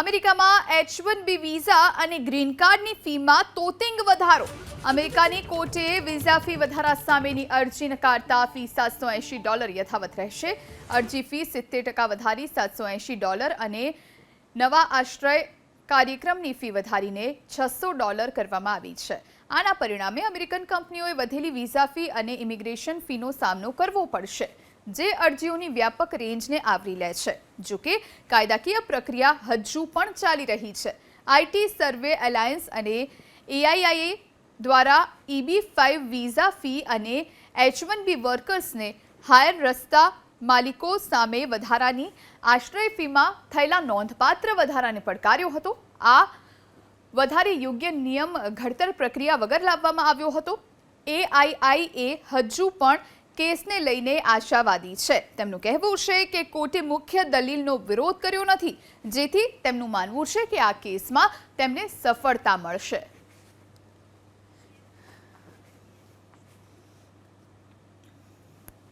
અમેરિકામાં H one B visa અને green કાર્ડની ફીમાં તોતિંગ વધારો. અમેરિકાની કોર્ટે વિઝા ફી વધારા સામેની અરજી નકારતા ફી સાતસો એંશી ડોલર યથાવત રહેશે. અરજી ફી સિત્તેર ટકા વધારી સાતસો એંશી ડોલર અને નવા આશ્રય કાર્યક્રમની ફી વધારીને છસો ડોલર કરવામાં આવી છે. આના પરિણામે અમેરિકન કંપનીઓએ વધેલી વિઝા ફી અને ઇમિગ્રેશન ફીનો સામનો કરવો પડશે. જે અરજીઓની વ્યાપક રેન્જને આવરી લે છે. જો કે, કાયદાકીય પ્રક્રિયા હજુ પણ ચાલી રહી છે. આઈટી સર્વે એલાયન્સ અને એઆઈઆઈએ દ્વારા ઈબી ફાઇવ વિઝા ફી અને એચ વન બી વર્કર્સને હાયર રસ્તા માલિકો સામે વધારાની આશ્રય ફીમાં થયેલા નોંધપાત્ર વધારાને પડકાર્યો હતો. આ વધારે યોગ્ય નિયમ ઘડતર પ્રક્રિયા વગર લાવવામાં આવ્યો હતો. એઆઈઆઈએ હજુ પણ કેસને લઈને આશાવાદી છે. તેમનું કહેવું છે કે કોર્ટે મુખ્ય દલીલનો વિરોધ કર્યો નથી, જેથી તેમનું માનવું છે કે આ કેસમાં તેમને સફળતા મળશે.